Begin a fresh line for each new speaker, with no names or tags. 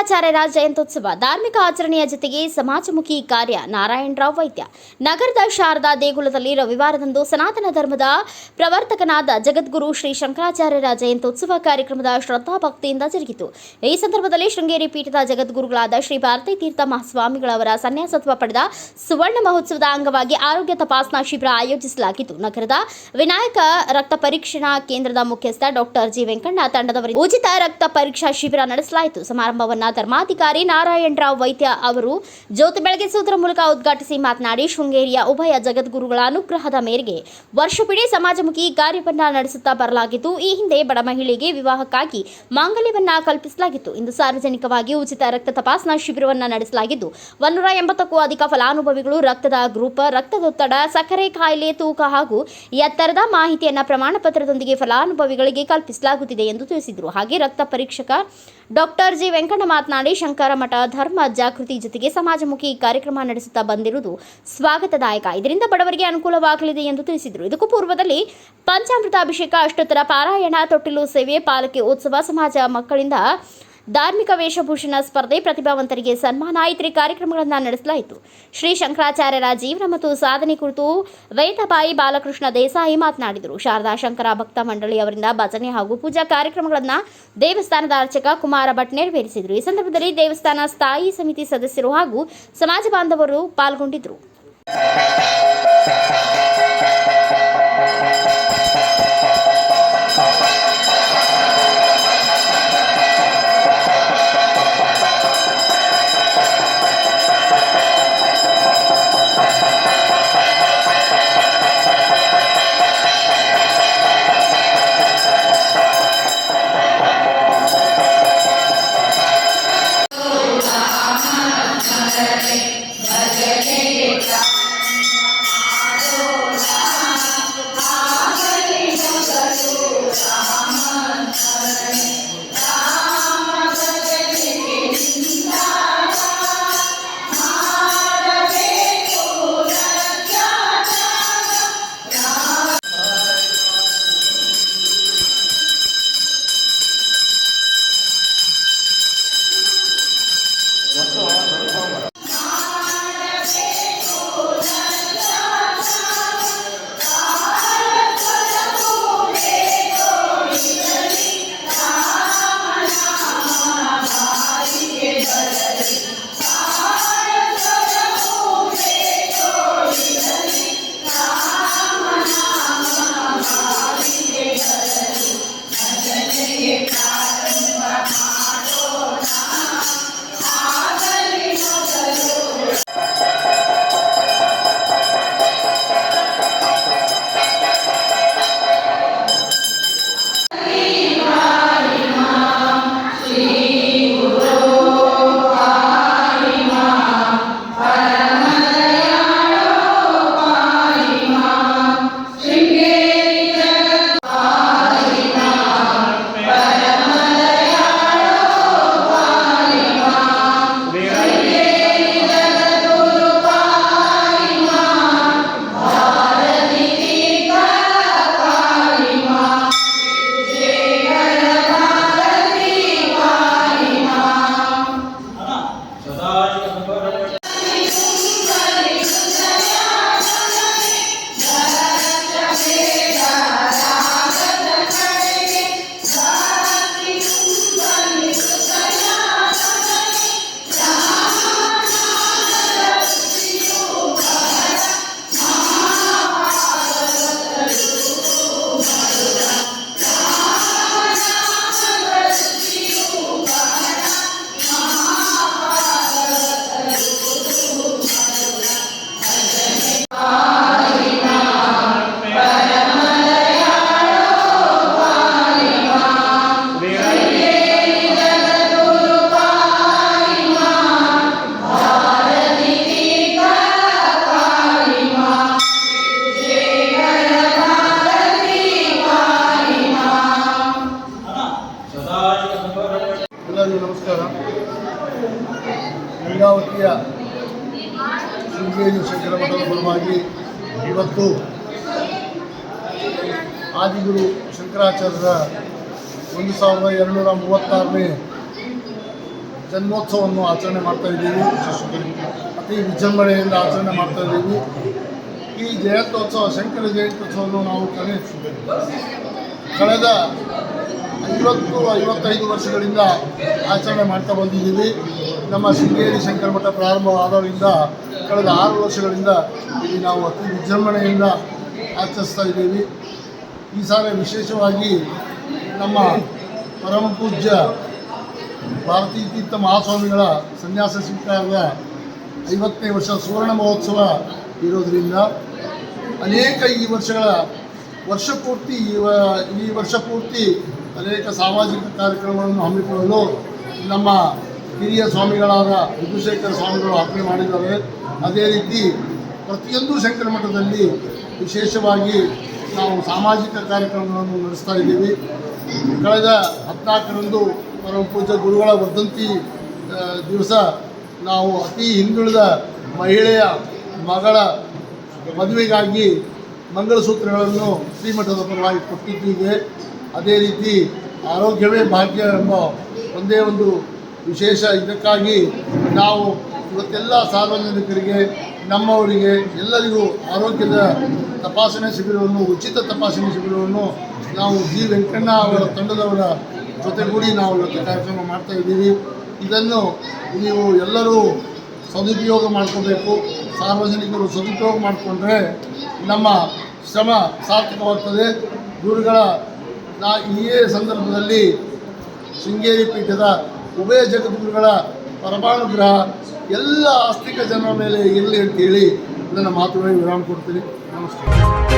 ಶಂಕರಾಚಾರ್ಯರ ಜಯಂತ್ಯುತ್ಸವ ಧಾರ್ಮಿಕ ಆಚರಣೆಯ ಜೊತೆಗೆ ಸಮಾಜಮುಖಿ ಕಾರ್ಯ ನಾರಾಯಣರಾವ್ ವೈದ್ಯ. ನಗರದ ಶಾರದಾ ದೇಗುಲದಲ್ಲಿ ರವಿವಾರದಂದು ಸನಾತನ ಧರ್ಮದ ಪ್ರವರ್ತಕನಾದ ಜಗದ್ಗುರು ಶ್ರೀ ಶಂಕರಾಚಾರ್ಯರ ಜಯಂತ್ಯುತ್ಸವ ಕಾರ್ಯಕ್ರಮದ ಶ್ರದ್ಧಾಭಕ್ತಿಯಿಂದ ಜರುಗಿತು. ಈ ಸಂದರ್ಭದಲ್ಲಿ ಶೃಂಗೇರಿ ಪೀಠದ ಜಗದ್ಗುರುಗಳಾದ ಶ್ರೀ ಭಾರತೀ ತೀರ್ಥ ಮಹಾಸ್ವಾಮಿಗಳವರ ಸನ್ಯಾಸತ್ವ ಪಡೆದ ಸುವರ್ಣ ಮಹೋತ್ಸವದ ಅಂಗವಾಗಿ ಆರೋಗ್ಯ ತಪಾಸಣಾ ಶಿಬಿರ ಆಯೋಜಿಸಲಾಗಿತ್ತು. ನಗರದ ವಿನಾಯಕ ರಕ್ತ ಪರೀಕ್ಷಣಾ ಕೇಂದ್ರದ ಮುಖ್ಯಸ್ಥ ಡಾಕ್ಟರ್ ಜಿ ವೆಂಕಣ್ಣ ತಂಡದವರಿಗೆ ಉಚಿತ ರಕ್ತ ಪರೀಕ್ಷಾ ಶಿಬಿರ ನಡೆಸಲಾಯಿತು. ಸಮಾರಂಭವನ್ನ ಧರ್ಮಾಧಿಕಾರಿ ನಾರಾಯಣರಾವ್ ವೈದ್ಯ ಅವರು ಜ್ಯೋತಿ ಬೆಳಗಿಸುವುದರ ಮೂಲಕ ಉದ್ಘಾಟಿಸಿ ಮಾತನಾಡಿ, ಶೃಂಗೇರಿಯ ಉಭಯ ಜಗದ್ಗುರುಗಳ ಅನುಗ್ರಹದ ಮೇರೆಗೆ ವರ್ಷವಿಡೀ ಸಮಾಜಮುಖಿ ಕಾರ್ಯವನ್ನ ನಡೆಸುತ್ತಾ ಬರಲಾಗಿದ್ದು, ಈ ಹಿಂದೆ ಬಡ ಮಹಿಳೆಗೆ ವಿವಾಹಕ್ಕಾಗಿ ಮಾಂಗಲ್ಯವನ್ನ ಕಲ್ಪಿಸಲಾಗಿತ್ತು. ಇಂದು ಸಾರ್ವಜನಿಕವಾಗಿ ಉಚಿತ ರಕ್ತ ತಪಾಸಣಾ ಶಿಬಿರವನ್ನ ನಡೆಸಲಾಗಿದ್ದು, ಒಂದೂರ ಎಂಬತ್ತಕ್ಕೂ ಅಧಿಕ ಫಲಾನುಭವಿಗಳು ರಕ್ತದ ಗ್ರೂಪ್, ರಕ್ತದೊತ್ತಡ, ಸಕ್ಕರೆ ಕಾಯಿಲೆ ತೂಕ ಹಾಗೂ ಎತ್ತರದ ಮಾಹಿತಿಯನ್ನ ಪ್ರಮಾಣ ಪತ್ರದೊಂದಿಗೆ ಫಲಾನುಭವಿಗಳಿಗೆ ಕಲ್ಪಿಸಲಾಗುತ್ತಿದೆ ಎಂದು ತಿಳಿಸಿದರು. ಹಾಗೆ ರಕ್ತ ಪರೀಕ್ಷಕ ಡಾಕ್ಟರ್ ಜಿ ವೆಂಕಣ್ಣ ಮಾತನಾಡಿ ಶಂಕರ ಮಠ, ಧರ್ಮ, ಜಾಗೃತಿ ಜೊತೆಗೆ ಸಮಾಜಮುಖಿ ಕಾರ್ಯಕ್ರಮ ನಡೆಸುತ್ತಾ ಬಂದಿರುವುದು ಸ್ವಾಗತದಾಯಕ. ಇದರಿಂದ ಬಡವರಿಗೆ ಅನುಕೂಲವಾಗಲಿದೆ ಎಂದು ತಿಳಿಸಿದರು. ಇದಕ್ಕೂ ಪೂರ್ವದಲ್ಲಿ ಪಂಚಾಮೃತ ಅಭಿಷೇಕ ಅಷ್ಟೋತ್ತರ ಪಾರಾಯಣ, ತೊಟ್ಟಿಲು ಸೇವೆ, ಪಾಲಕಿ ಉತ್ಸವ, ಸಮಾಜ ಮಕ್ಕಳಿಂದ ಧಾರ್ಮಿಕ ವೇಷಭೂಷಣ ಸ್ಪರ್ಧೆ ಪ್ರತಿಭಾವಂತರಿಗೆ ಸನ್ಮಾನ, ಇತರೆ ಕಾರ್ಯಕ್ರಮಗಳನ್ನು ನಡೆಸಲಾಯಿತು. ಶ್ರೀ ಶಂಕರಾಚಾರ್ಯರ ಜೀವನ ಮತ್ತು ಸಾಧನೆ ಕುರಿತು ವೇದಬಾಯಿ ಬಾಲಕೃಷ್ಣ ದೇಸಾಯಿ ಮಾತನಾಡಿದರು. ಶಾರದಾ ಶಂಕರ ಭಕ್ತ ಮಂಡಳಿ ಅವರಿಂದ ಭಜನೆ ಹಾಗೂ ಪೂಜಾ ಕಾರ್ಯಕ್ರಮಗಳನ್ನು ದೇವಸ್ಥಾನದ ಅರ್ಚಕ ಕುಮಾರ ಭಟ್ ನೆರವೇರಿಸಿದರು. ಈ ಸಂದರ್ಭದಲ್ಲಿ ದೇವಸ್ಥಾನ ಸ್ಥಾಯಿ ಸಮಿತಿ ಸದಸ್ಯರು ಹಾಗೂ ಸಮಾಜ ಬಾಂಧವರು ಪಾಲ್ಗೊಂಡಿದ್ದರು.
ಎಲ್ಲರಿಗೂ ನಮಸ್ಕಾರ. ಗಂಗಾವತಿಯ ಶೃಂಗೇರಿ ಶಂಕರ ಮಠದ ಪರವಾಗಿ ಇವತ್ತು ಆದಿಗುರು ಶಂಕರಾಚಾರ್ಯರ ಒಂದು ಸಾವಿರದ ಎರಡುನೂರ ಮೂವತ್ತಾರನೇ ಜನ್ಮೋತ್ಸವವನ್ನು ಆಚರಣೆ ಮಾಡ್ತಾ ಇದ್ದೀವಿ. ಅತಿ ವಿಜೃಂಭಣೆಯಿಂದ ಆಚರಣೆ ಮಾಡ್ತಾ ಇದ್ದೀವಿ. ಈ ಜಯಂತ್ಯೋತ್ಸವ ಶಂಕರ ಜಯಂತ್ಯೋತ್ಸವವನ್ನು ನಾವು ಕಲೆ ಕಳೆದ ಐವತ್ತು, ಐವತ್ತೈದು ವರ್ಷಗಳಿಂದ ಆಚರಣೆ ಮಾಡ್ತಾ ಬಂದಿದ್ದೀವಿ. ನಮ್ಮ ಶೃಂಗೇರಿ ಶಂಕರ ಮಠ ಪ್ರಾರಂಭವಾದವರಿಂದ ಕಳೆದ ಆರು ವರ್ಷಗಳಿಂದ ಇಲ್ಲಿ ನಾವು ಅತಿ ವಿಜೃಂಭಣೆಯಿಂದ ಆಚರಿಸ್ತಾ ಇದ್ದೀವಿ. ಈ ಸಾಲ ವಿಶೇಷವಾಗಿ ನಮ್ಮ ಪರಮ ಪೂಜ್ಯ ಭಾರತೀಯ ತೀರ್ಥ ಮಹಾಸ್ವಾಮಿಗಳ ಸನ್ಯಾಸ ಸ್ವೀಕಾರದ ಐವತ್ತನೇ ವರ್ಷ ಸುವರ್ಣ ಮಹೋತ್ಸವ ಇರೋದರಿಂದ ಅನೇಕ ಈ ವರ್ಷಗಳ ವರ್ಷ ಪೂರ್ತಿ ಈ ವರ್ಷ ಪೂರ್ತಿ ಅನೇಕ ಸಾಮಾಜಿಕ ಕಾರ್ಯಕ್ರಮಗಳನ್ನು ಹಮ್ಮಿಕೊಳ್ಳಲು ನಮ್ಮ ಹಿರಿಯ ಸ್ವಾಮಿಗಳಾದ ವಿಧುಶೇಖರ ಸ್ವಾಮಿಗಳು ಆಜ್ಞೆ ಮಾಡಿದ್ದಾರೆ. ಅದೇ ರೀತಿ ಪ್ರತಿಯೊಂದು ಶಂಕರ ಮಠದಲ್ಲಿ ವಿಶೇಷವಾಗಿ ನಾವು ಸಾಮಾಜಿಕ ಕಾರ್ಯಕ್ರಮಗಳನ್ನು ನಡೆಸ್ತಾ ಇದ್ದೀವಿ. ಕಳೆದ ಹದಿನಾಲ್ಕರಂದು ಪರಮ ಪೂಜ್ಯ ಗುರುಗಳ ವರ್ಧಂತಿ ದಿವಸ ನಾವು ಅತಿ ಹಿಂದುಳಿದ ಮಹಿಳೆಯ ಮಗಳ ಮದುವೆಗಾಗಿ ಮಂಗಳಸೂತ್ರಗಳನ್ನು ಶ್ರೀಮಠದ ಪರವಾಗಿ ಕೊಟ್ಟಿದ್ದೀವಿ. ಅದೇ ರೀತಿ ಆರೋಗ್ಯವೇ ಭಾಗ್ಯ ಎಂಬ ಒಂದೇ ಒಂದು ವಿಶೇಷ ಇದಕ್ಕಾಗಿ ನಾವು ಇವತ್ತೆಲ್ಲ ಸಾರ್ವಜನಿಕರಿಗೆ, ನಮ್ಮವರಿಗೆ, ಎಲ್ಲರಿಗೂ ಆರೋಗ್ಯದ ತಪಾಸಣೆ ಶಿಬಿರವನ್ನು, ಉಚಿತ ತಪಾಸಣೆ ಶಿಬಿರವನ್ನು ನಾವು ಜಿ. ವೆಂಕಣ್ಣ ಅವರ ತಂಡದವರ ಜೊತೆಗೂಡಿ ನಾವು ಇವತ್ತು ಕಾರ್ಯಕ್ರಮ ಮಾಡ್ತಾ ಇದ್ದೀವಿ. ಇದನ್ನು ನೀವು ಎಲ್ಲರೂ ಸದುಪಯೋಗ ಮಾಡ್ಕೋಬೇಕು. ಸಾರ್ವಜನಿಕರು ಸದುಪಯೋಗ ಮಾಡಿಕೊಂಡ್ರೆ ನಮ್ಮ ಶ್ರಮ ಸಾರ್ಥಕವಾಗ್ತದೆ. ಗುರುಗಳ ನಾ ಈ ಸಂದರ್ಭದಲ್ಲಿ ಶೃಂಗೇರಿ ಪೀಠದ ಉಭಯ ಜಗದ್ಗುರುಗಳ ಪರಮಾನುಗ್ರಹ, ಎಲ್ಲ ಆಸ್ತಿಕ ಜನರ ಮೇಲೆ ಇರಲಿ ಅಂತೇಳಿ ನನ್ನ ಮಾತುಗಳಿಗೆ ವಿರಾಮ ಕೊಡ್ತೀನಿ. ನಮಸ್ಕಾರ.